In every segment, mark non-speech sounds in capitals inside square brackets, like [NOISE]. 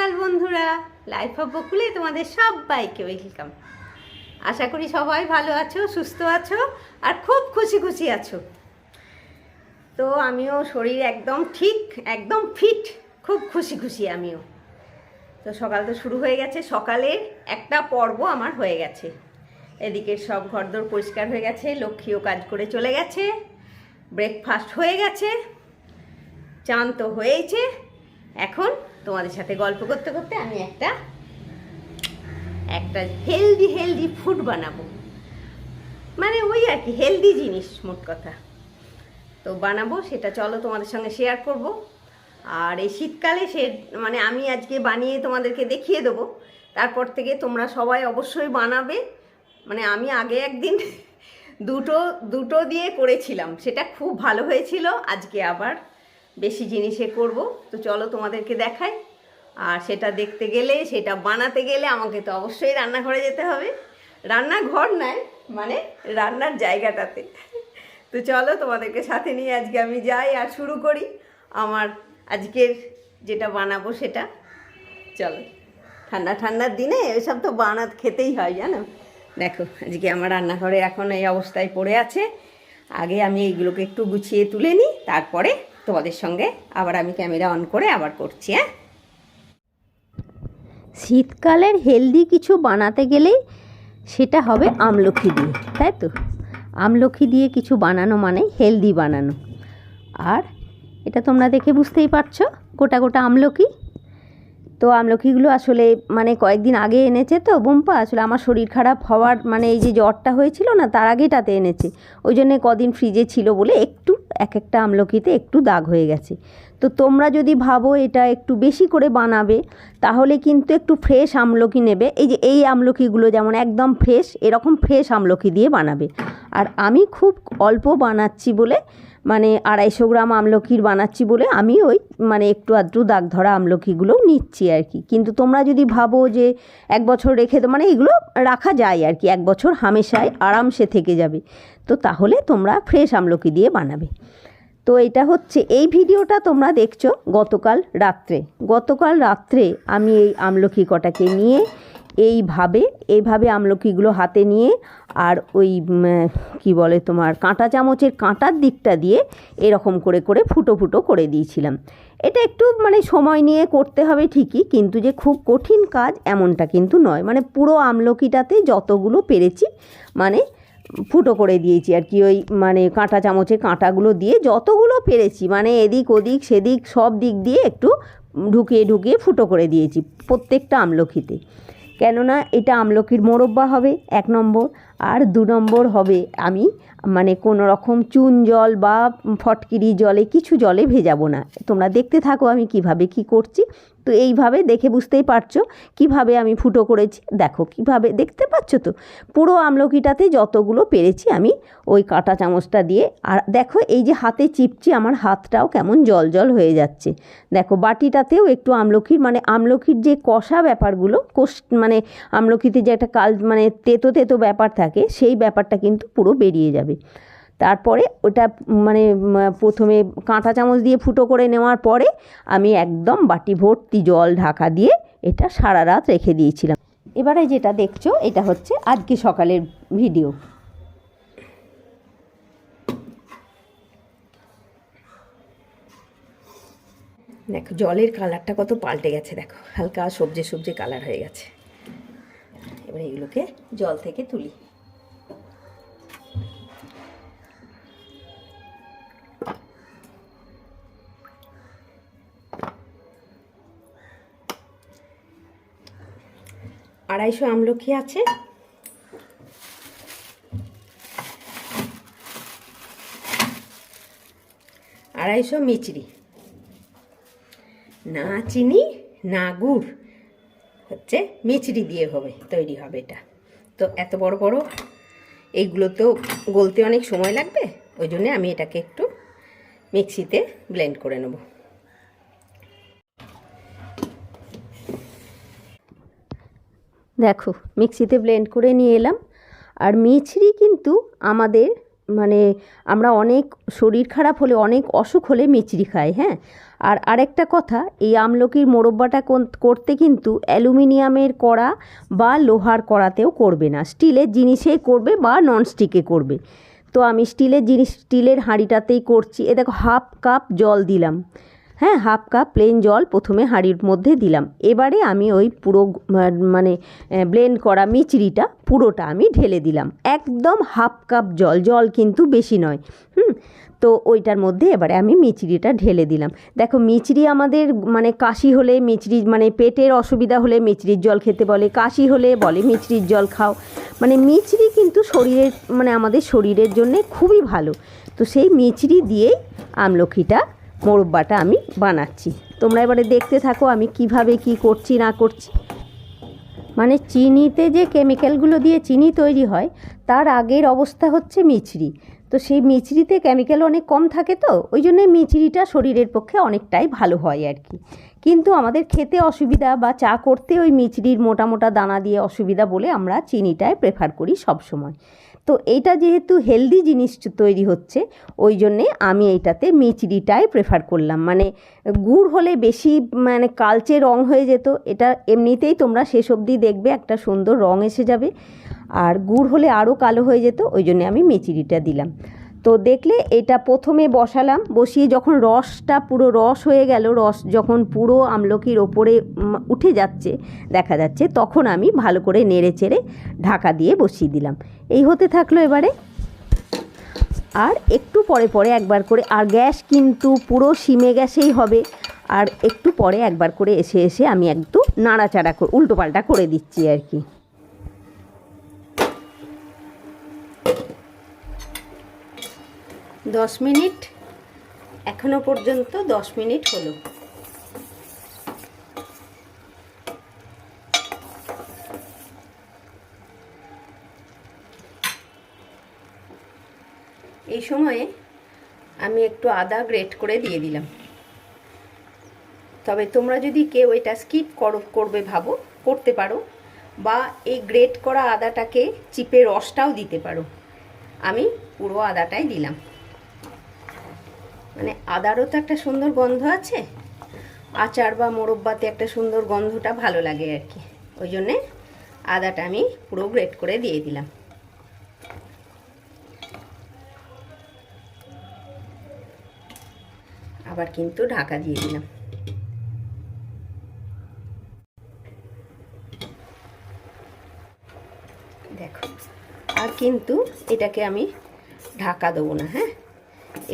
সকাল বন্ধুরা life of বকুলে তোমাদের সবাইকে ওয়েলকাম আশা করি সবাই ভালো আছো, সুস্থ আছো, আর খুব খুশি খুশি আছো। তো আমিও শরীর একদম ঠিক, একদম ফিট খুব খুশি খুশি আমিও। তো সকাল তো শুরু হয়ে গেছে, সকালের একটা পর্ব আমার হয়ে গেছে। এদিকে সব ঘরদোর পরিষ্কার হয়ে গেছে, লক্ষ্মীও কাজ করে চলে গেছে ব্রেকফাস্ট হয়ে গেছে, চান তো হয়েছে এখন তোমাদের সাথে গল্প করতে করতে আমি একটা একটা হেলদি হেলদি ফুড বানাবো। মানে ওই আর কি হেলদি জিনিস মোট কথা। তো বানাবো, সেটা চলো তোমাদের সঙ্গে শেয়ার করব। আর এই শীতকালে সে মানে আমি আজকে বানিয়ে তোমাদেরকে দেখিয়ে দেবো। তারপর থেকে তোমরা সবাই অবশ্যই বানাবে। মানে আমি আগে একদিন [LAUGHS] দুটো দুটো দিয়ে করেছিলাম। সেটা খুব ভালো হয়েছিল, আজকে আবার বেশি জিনিসে করব। তো চলো তোমাদেরকে দেখাই। আর সেটা দেখতে গেলে, সেটা বানাতে গেলে আমাকে তো অবশ্যই রান্নাঘরে যেতে হবে। রান্নাঘর নয় মানে রান্নার জায়গাটাতে। তো চলো তোমাদেরকে সাথে নিয়ে আজকে আমি যাই আর শুরু করি আমার আজকের যেটা বানাবো সেটা। চলো, ঠান্ডা ঠান্ডার দিনে এসব তো বানাত খেতেই হয়, জানো? দেখো, আজকে আমার রান্নাঘরে এখন এই অবস্থায় পড়ে আছে। আগে আমি এইগুলোকে একটু গুছিয়ে তুলে নিই, তারপরে তোমাদের সঙ্গে আবার আমি ক্যামেরা অন করে আবার করছি হ্যাঁ? শীতকালের হেলদি কিছু বানাতে গেলেই সেটা হবে আমলকি দিয়ে, তাই তো? আমলকি দিয়ে কিছু বানানো মানে হেলদি বানানো। আর এটা তোমরা দেখে বুঝতেই পারছ, গোটা গোটা আমলকি তো আমলকিগুলো আসলে মানে কয়েকদিন আগে এনেছে তো বোম্পা, আসলে আমার শরীর খারাপ হওয়ার মানে এই যে জ্বরটা হয়েছিল না, তার আগেটাতে এনেছে। ওই জন্যে কদিন ফ্রিজে ছিল বলে একটু এক একটা আমলকিতে একটু দাগ হয়ে গেছে। তো তোমরা যদি ভাবো এটা একটু বেশি করে বানাবে, তাহলে কিন্তু একটু ফ্রেশ আমলকি নেবে। এই যে এই আমলকিগুলো যেমন একদম ফ্রেশ এরকম ফ্রেশ আমলকি দিয়ে বানাবে। আর আমি খুব অল্প বানাচ্ছি বলে মানে আড়াইশো গ্রাম আমলকির বানাচ্ছি বলে আমি ওই মানে একটু আধটু দাগ ধরা আমলকিগুলো নিচ্ছি আর কি। কিন্তু তোমরা যদি ভাবো যে এক বছর রেখে তো মানে এগুলো রাখা যায় আর কি, এক বছর হামেশায় আরামসে থেকে যাবে। তো তাহলে তোমরা ফ্রেশ আমলকি দিয়ে বানাবে। তো এটা হচ্ছে, এই ভিডিওটা তোমরা দেখছ গতকাল রাত্রে। গতকাল রাত্রে আমি এই আমলকি কটাকে নিয়ে এইভাবে এইভাবে আমলকিগুলো হাতে নিয়ে আর ওই কি বলে তোমার কাঁটা চামচের কাঁটার দিকটা দিয়ে এরকম করে করে ফুটো ফুটো করে দিয়েছিলাম। এটা একটু মানে সময় নিয়ে করতে হবে ঠিকই, কিন্তু যে খুব কঠিন কাজ এমনটা কিন্তু নয়। মানে পুরো আমলকিটাতে যতগুলো পেরেছি মানে ফুটো করে দিয়েছি আর কি। ওই মানে কাঁটা চামচে কাঁটাগুলো দিয়ে যতগুলো পেরেছি মানে এদিক ওদিক সেদিক সব দিক দিয়ে একটু ঢুকিয়ে ঢুকিয়ে ফুটো করে দিয়েছি প্রত্যেকটা আমলকিতে। কেননা এটা আমলকির মোরব্বা হবে, এক নম্বর। আর দু নম্বর হবে আমি মানে কোনো রকম চুন জল বা ফটকিরি জলে কিছু জলে ভেজাবো না। তোমরা দেখতে থাকো আমি কীভাবে কি করছি। তো এইভাবে দেখে বুঝতেই পারছ কীভাবে আমি ফুটো করেছি। দেখো কীভাবে, দেখতে পাচ্ছ তো? পুরো আমলকিটাতে যতগুলো পেরেছি আমি ওই কাঁটা চামচটা দিয়ে। আর দেখো এই যে হাতে চিপছি আমার হাতটাও কেমন জল জল হয়ে যাচ্ছে। দেখো বাটিটাতেও একটু আমলকির মানে আমলকির যে কষা ব্যাপারগুলো, কোষ মানে আমলকিতে যে একটা কাল মানে তেতো তেতো ব্যাপার থাকে সেই ব্যাপারটা কিন্তু পুরো বেরিয়ে যাবে। তারপরে ওটা মানে প্রথমে কাঁটা চামচ দিয়ে ফুটো করে নেওয়ার পরে আমি একদম বাটি ভর্তি জল ঢাকা দিয়ে এটা সারা রাত রেখে দিয়েছিলাম। এবারে যেটা দেখছ, এটা হচ্ছে আজকে সকালের ভিডিও। দেখো, জলের কালারটা কত পাল্টে গেছে, দেখো। হালকা সবজি সবজি কালার হয়ে গেছে। এবার এগুলোকে জল থেকে তুলি। আড়াইশো আমলকি আছে। আড়াইশো মিচড়ি। না চিনি, না গুড় হচ্ছে মিচড়ি দিয়ে হবে, তৈরি হবে এটা। তো এত বড় বড় এইগুলো তো গলতে অনেক সময় লাগবে, ওই জন্যে আমি এটাকে একটু মিক্সিতে ব্লেন্ড করে নেব। দেখো, মিক্সিতে ব্লেন্ড করে নিয়ে এলাম। আর মিছরি কিন্তু আমাদের মানে আমরা অনেক শরীর খারাপ হলে, অনেক অসুখ হলে মিচড়ি খাই হ্যাঁ? আর আরেকটা কথা, এই আমলকির মোরব্বাটা করতে কিন্তু অ্যালুমিনিয়ামের কড়া বা লোহার কড়াতেও করবে না। স্টিলের জিনিসেই করবে বা ননস্টিকে করবে। তো আমি স্টিলের জিনিস স্টিলের হাঁড়িটাতেই করছি। এ দেখো, হাফ কাপ জল দিলাম। হ্যাঁ হাফ কাপ প্লেন জল প্রথমে হাঁড়ির মধ্যে দিলাম। এবারে আমি ওই পুরো মানে ব্লেন্ড করা মিচড়িটা, পুরোটা আমি ঢেলে দিলাম। একদম হাফ কাপ জল জল কিন্তু বেশি নয়, হুম? তো ওইটার মধ্যে এবারে আমি মিচড়িটা ঢেলে দিলাম। দেখো, মিচড়ি আমাদের মানে কাশি হলে মিচড়ি মানে পেটের অসুবিধা হলে মিচড়ির জল খেতে বলে, কাশি হলে বলে মিচড়ির জল খাও। মানে মিচড়ি কিন্তু শরীরের মানে আমাদের শরীরের জন্যে খুবই ভালো। তো সেই মিচড়ি দিয়েই আমলখিটা মোরব্বাটা আমি বানাচ্ছি। তোমরা এবারে দেখতে থাকো আমি কীভাবে কি করছি, না করছি। মানে চিনিতে যে কেমিক্যালগুলো দিয়ে চিনি তৈরি হয়, তার আগের অবস্থা হচ্ছে মিছরি। তো সেই মিছরিতে কেমিক্যাল অনেক কম থাকে তো, ওই জন্যে মিছরিটা শরীরের পক্ষে অনেকটাই ভালো হয় আর কি। কিন্তু আমাদের খেতে অসুবিধা বা চা করতে ওই মিছরির মোটা মোটা দানা দিয়ে অসুবিধা বলে আমরা চিনিটাই প্রেফার করি সব সময় তো এইটা যেহেতু হেলদি জিনিস তৈরি হচ্ছে, ওই জন্যে আমি এইটাতে মিচড়িটাই প্রেফার করলাম। মানে গুড় হলে বেশি মানে কালচে রং হয়ে যেত, এটা এমনিতেই তোমরা শেষ অবধি দেখবে একটা সুন্দর রং এসে যাবে। আর গুড় হলে আরও কালো হয়ে যেত, ওই জন্যে আমি মিচড়িটা দিলাম। তো দেখলে এটা প্রথমে বসালাম, বসিয়ে যখন রসটা পুরো রস হয়ে গেল, রস যখন পুরো আমলকির ওপরে উঠে যাচ্ছে, দেখা যাচ্ছে, তখন আমি ভালো করে নেড়ে চেড়ে ঢাকা দিয়ে বসিয়ে দিলাম। এই হতে থাকল এবারে। আর একটু পরে পরে একবার করে, আর গ্যাস কিন্তু পুরো সিমে গ্যাসেই হবে। আর একটু পরে একবার করে এসে এসে আমি একটু নাড়াচাড়া করে উল্টো পাল্টা করে দিচ্ছি আর কি। দশ মিনিট। এখনও পর্যন্ত দশ মিনিট হলো। এই সময়ে আমি একটু আদা গ্রেট করে দিয়ে দিলাম। তবে তোমরা যদি কেউ এটা স্কিপ করো, করবে, ভাবো, করতে পারো বা এই গ্রেট করা আদাটাকে চিপে রসটাও দিতে পারো। আমি পুরো আদাটাই দিলাম। মানে আদারও তো একটা সুন্দর গন্ধ আছে, আচার বা মোরব্বাতে একটা সুন্দর গন্ধটা ভালো লাগে আর কি। ওই জন্যে আদাটা আমি পুরো গ্রেট করে দিয়ে দিলাম। আবার কিন্তু ঢাকা দিয়ে দিলাম। দেখো, আর কিন্তু এটাকে আমি ঢাকা দেবো না হ্যাঁ?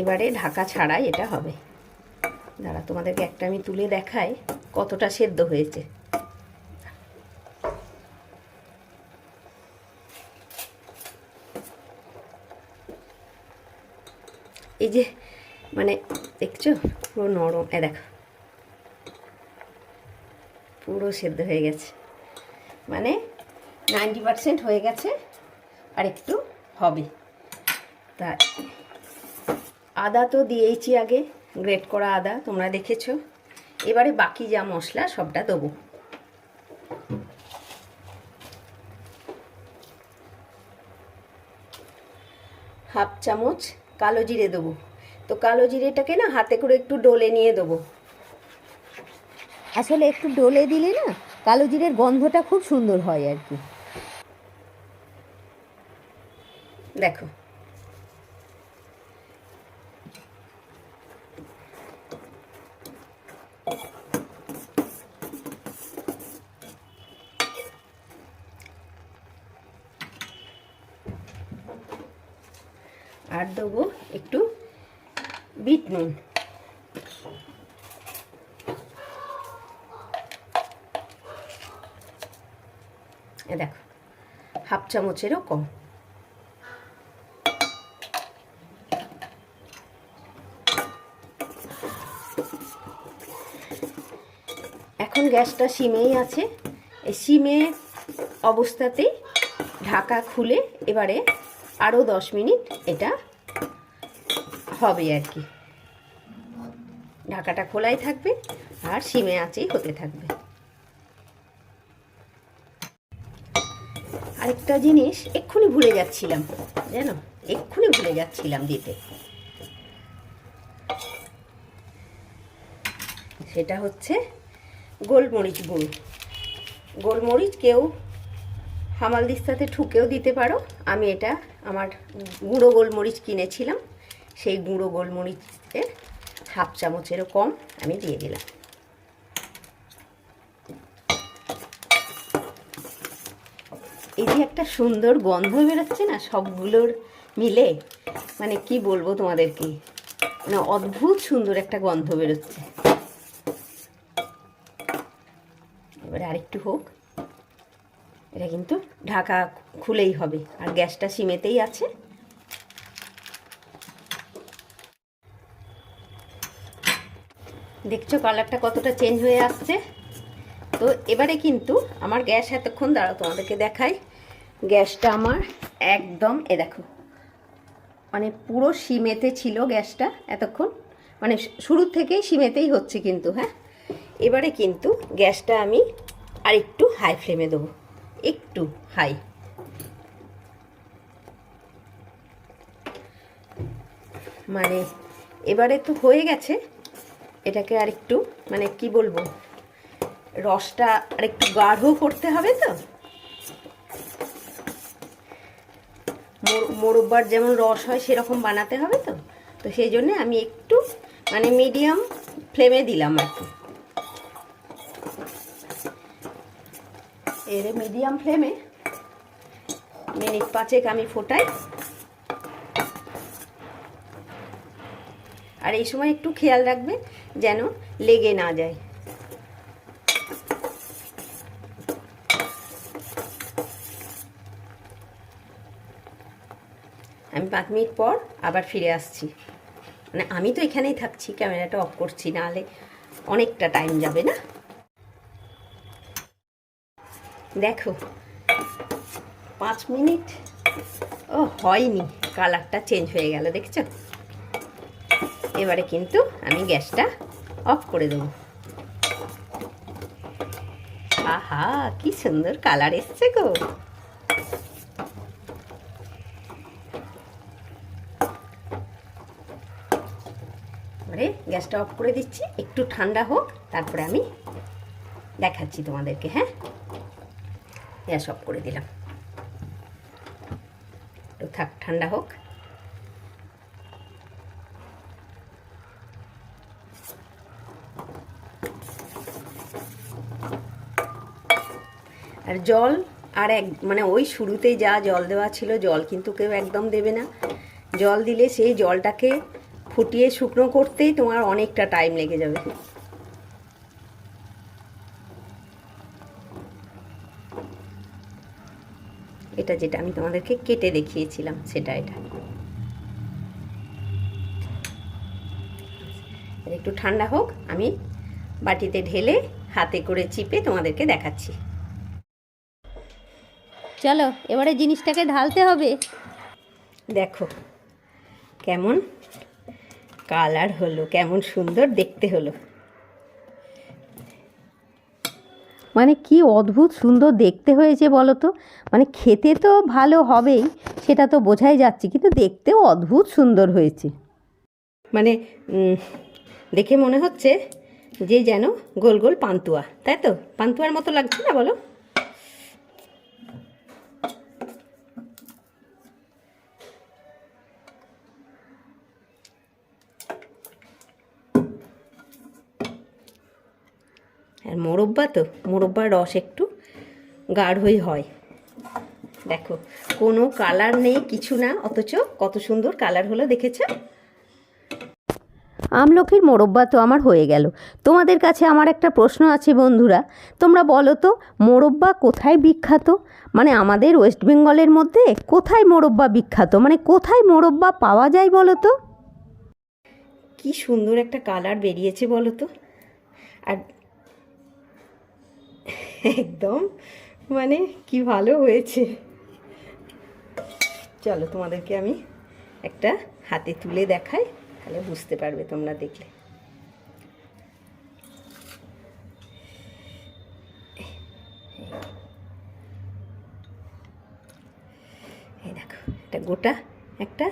এবারে ঢাকা ছাড়াই এটা হবে। দাঁড়া, তোমাদেরকে একটা আমি তুলে দেখাই কতটা সেদ্ধ হয়েছে। এই যে মানে দেখছ? পুরো নরম। এ দেখো। পুরো সেদ্ধ হয়ে গেছে। মানে নাইনটি পারসেন্ট হয়ে গেছে, আর একটু হবে। তা আদা তো দিয়েইছি আগে গ্রেট করা আদা তোমরা দেখেছ। এবারে বাকি যা মশলা সবটা দেবো। হাফ চামচ কালো জিরে দেবো। তো কালো জিরেটাকে না হাতে করে একটু ডলে নিয়ে দেবো। আসলে একটু ডলে দিলে না কালো জিরের গন্ধটা খুব সুন্দর হয় আর কি। দেখো আর দেবো একটু বিট নুন। দেখো, হাফ চামচেরও কম। এখন গ্যাসটা সিমেই আছে। এই সিমে অবস্থাতেই ঢাকা খুলে এবারে আরও দশ মিনিট এটা হবে আর কি। ঢাকাটা খোলাই থাকবে আর সিমে আছেই হতে থাকবে। আরেকটা জিনিস, এক্ষুনি ভুলে যাচ্ছিলাম, জানো? এক্ষুনি ভুলে যাচ্ছিলাম দিতে। সেটা হচ্ছে গোলমরিচ গুঁড়ো। গোলমরিচ কেউ হামালদিস্তাতে ঠুকেও দিতে পারো। আমি এটা আমার গুঁড়ো গোলমরিচ কিনেছিলাম। সেই গুঁড়ো গোলমরিচের হাফ চামচেরও কম আমি দিয়ে দিলাম। এই যে একটা সুন্দর গন্ধ বেরোচ্ছে না সবগুলোর মিলে মানে কি বলব তোমাদেরকে? মানে অদ্ভুত সুন্দর একটা গন্ধ বেরোচ্ছে। এবারে আরেকটু হোক। এটা কিন্তু ঢাকা খুলেই হবে, আর গ্যাসটা সিমেতেই আছে। দেখছ কালারটা কতটা চেঞ্জ হয়ে আসছে? তো এবারে কিন্তু আমার গ্যাস এতক্ষণ, দাঁড়াও তোমাদেরকে দেখাই। গ্যাসটা আমার একদম, এ দেখো মানে পুরো সিমেতে ছিল গ্যাসটা এতক্ষণ। মানে শুরুর থেকেই সিমেতেই হচ্ছে কিন্তু হ্যাঁ? এবারে কিন্তু গ্যাসটা আমি আর একটু হাই ফ্লেমে দেবো, একটু হাই। মানে এবারে তো হয়ে গেছে এটাকে আর একটু মানে কি বলব, রসটা আর একটু গাঢ় করতে হবে তো? মোরব্বার যেমন রস হয় সেরকম বানাতে হবে তো? তো সেই জন্যে আমি একটু মানে মিডিয়াম ফ্লেমে দিলাম আর কি। এর মিডিয়াম ফ্লেমে মিনিট পাঁচেক আমি ফোটাই। আর এই সময় একটু খেয়াল রাখবে যেন লেগে না যায়। আমি পাঁচ মিনিট পর আবার ফিরে আসছি। মানে আমি তো এখানেই থাকছি, ক্যামেরাটা অফ করছি, নাহলে অনেকটা টাইম যাবে না? দেখো, পাঁচ মিনিট, ও, হয়নি, কালারটা চেঞ্জ হয়ে গেল, দেখছ? এবারে কিন্তু আমি গ্যাসটা অফ করে দেবো। আহা, কি সুন্দর কালার এসছে গো। গ্যাসটা অফ করে দিচ্ছি, একটু ঠান্ডা হোক, তারপরে আমি দেখাচ্ছি তোমাদেরকে হ্যাঁ? গ্যাস অফ করে দিলাম। একটু থাক, ঠান্ডা হোক। আর জল, আর এক মানে ওই শুরুতেই যা জল দেওয়া ছিল, জল কিন্তু কেউ একদম দেবে না। জল দিলে সেই জলটাকে ফুটিয়ে শুকনো করতেই তোমার অনেকটা টাইম লেগে যাবে। এটা যেটা আমি তোমাদেরকে কেটে দেখিয়েছিলাম, সেটা এটা। একটু ঠান্ডা হোক, আমি বাটিতে ঢেলে হাতে করে চিপে তোমাদেরকে দেখাচ্ছি। চলো এবারে জিনিসটাকে ঢালতে হবে। দেখো কেমন কালার হলো কেমন সুন্দর দেখতে হলো। মানে কি অদ্ভুত সুন্দর দেখতে হয়েছে বলো তো? মানে খেতে তো ভালো হবেই সেটা তো বোঝাই যাচ্ছে কিন্তু দেখতেও অদ্ভুত সুন্দর হয়েছে। মানে দেখে মনে হচ্ছে যে যেন গোল গোল পান্তুয়া তাই তো? পান্তুয়ার মতো লাগছে না বলো? আর মোরব্বা তো, মোরব্বার রস একটু গাঢ়ই হয়। দেখো, কোনো কালার নেই, কিছু না, অথচ কত সুন্দর কালার হলো, দেখেছ? আমলকির মোরব্বা তো আমার হয়ে গেল। তোমাদের কাছে আমার একটা প্রশ্ন আছে বন্ধুরা। তোমরা বলো তো, মোরব্বা কোথায় বিখ্যাত? মানে আমাদের ওয়েস্ট বেঙ্গলের মধ্যে কোথায় মোরব্বা বিখ্যাত? মানে কোথায় মোরব্বা পাওয়া যায় বলো তো? কি সুন্দর একটা কালার বেরিয়েছে বলো তো। আর একদম। মানে কি ভালো হয়েছে। চলো তোমাদেরকে আমি একটা হাতে তুলে দেখাই, তাহলে বুঝতে পারবে তোমরা দেখলে। দেখো এটা গোটা, একটা।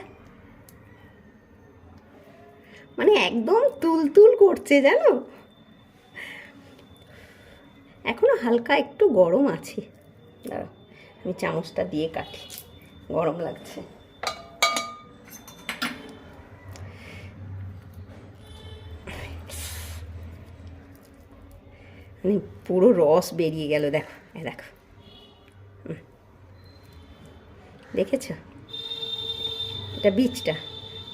মানে একদম তুলতুল করছে, জানো? এখনও হালকা একটু গরম আছে। দাঁড়াও, আমি চামচটা দিয়ে কাটি। গরম লাগছে। মানে পুরো রস বেরিয়ে গেল, দেখো দেখো। দেখেছ? এটা বীজটা।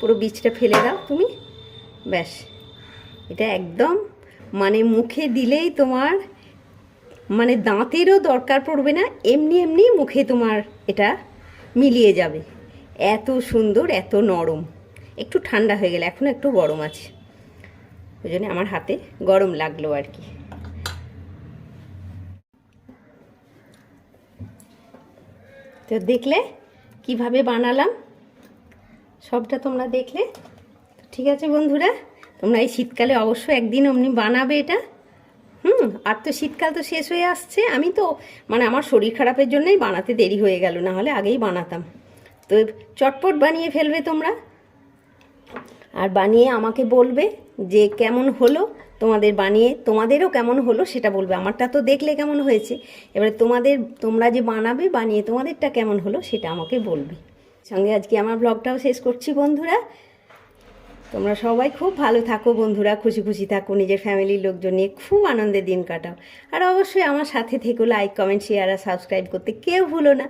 পুরো বীজটা ফেলে দাও তুমি। ব্যাস। এটা একদম মানে মুখে দিলেই তোমার মানে দাঁতেরও দরকার পড়বে না, এমনি এমনি মুখে তোমার এটা মিলিয়ে যাবে। এত সুন্দর, এত নরম। একটু ঠান্ডা হয়ে গেলে এখনও একটু গরম আছে। ওই জন্য আমার হাতে গরম লাগল আর কি। তো দেখলে কীভাবে বানালাম? সবটা তোমরা দেখলে? ঠিক আছে বন্ধুরা, তোমরা এই শীতকালে অবশ্যই একদিন অমনি বানাবে এটা। হুম, আর তো শীতকাল তো শেষ হয়ে আসছে। আমি তো মানে আমার শরীর খারাপের জন্যই বানাতে দেরি হয়ে গেল, না হলে আগেই বানাতাম। তো চটপট বানিয়ে ফেলবে তোমরা। আর বানিয়ে আমাকে বলবে যে কেমন হলো, তোমাদের বানিয়ে, তোমাদেরও কেমন হলো সেটা বলবে। আমারটা তো দেখলে কেমন হয়েছে। এবারে তোমাদের, তোমরা যে বানাবে, বানিয়ে তোমাদেরটা কেমন হলো সেটা আমাকে বলবে। সঙ্গে আজকে আমার ব্লগটাও শেষ করছি বন্ধুরা। তোমরা সবাই খুব ভালো থাকো বন্ধুরা, খুশি খুশি থাকো, নিজের ফ্যামিলির লোকজন নিয়ে খুব আনন্দে দিন কাটাও। আর অবশ্যই আমার সাথে থেকো লাইক কমেন্ট শেয়ার আর সাবস্ক্রাইব করতে কেউ ভুলো না।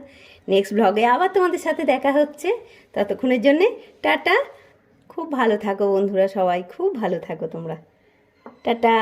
নেক্সট ব্লগে আবার তোমাদের সাথে দেখা হচ্ছে। ততক্ষণের জন্যে টাটা। খুব ভালো থাকো বন্ধুরা সবাই, খুব ভালো থাকো তোমরা। টাটা।